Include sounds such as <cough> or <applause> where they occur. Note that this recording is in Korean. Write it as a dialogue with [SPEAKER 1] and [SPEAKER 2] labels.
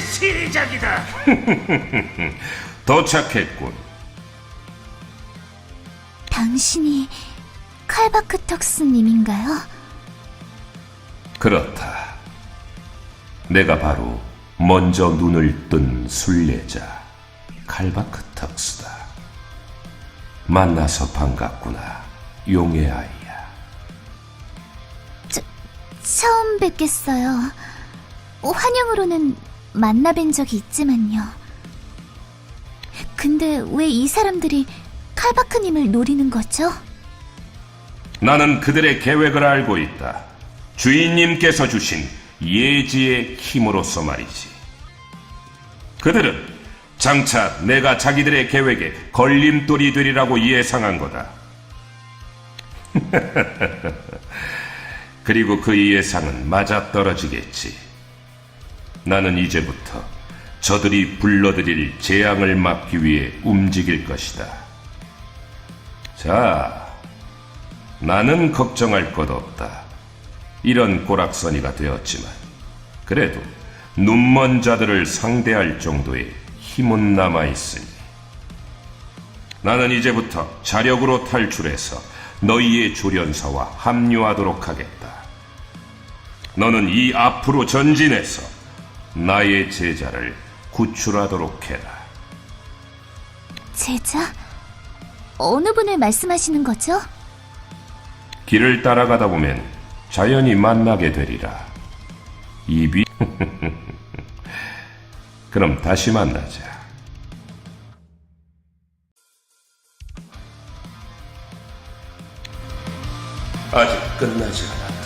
[SPEAKER 1] 시작이다. <laughs>
[SPEAKER 2] 도착했군.
[SPEAKER 3] 당신이 칼바크 턱스님인가요?
[SPEAKER 2] 그렇다. 내가 바로 먼저 눈을 뜬 순례자 칼바크 턱스다. 만나서 반갑구나, 용의 아이야.
[SPEAKER 3] 처음 뵙겠어요. 환영으로는 만나뵌 적이 있지만요. 근데 왜 이 사람들이 칼바크님을 노리는 거죠?
[SPEAKER 2] 나는 그들의 계획을 알고 있다. 주인님께서 주신 예지의 힘으로서 말이지. 그들은 장차 내가 자기들의 계획에 걸림돌이 되리라고 예상한 거다. <laughs> 그리고 그 예상은 맞아떨어지겠지. 나는 이제부터 저들이 불러들일 재앙을 막기 위해 움직일 것이다. 자, 나는 걱정할 것 없다. 이런 꼬락서니가 되었지만, 그래도 눈먼 자들을 상대할 정도의 힘은 남아있으니. 나는 이제부터 자력으로 탈출해서 너희의 조련사와 합류하도록 하겠다. 너는 이 앞으로 전진해서 나의 제자를 구출하도록 해라.
[SPEAKER 3] 제자? 어느 분을 말씀하시는 거죠?
[SPEAKER 2] 길을 따라가다 보면 자연히 만나게 되리라. 입이 <laughs> 그럼 다시 만나자. 아직 끝나지 않았다.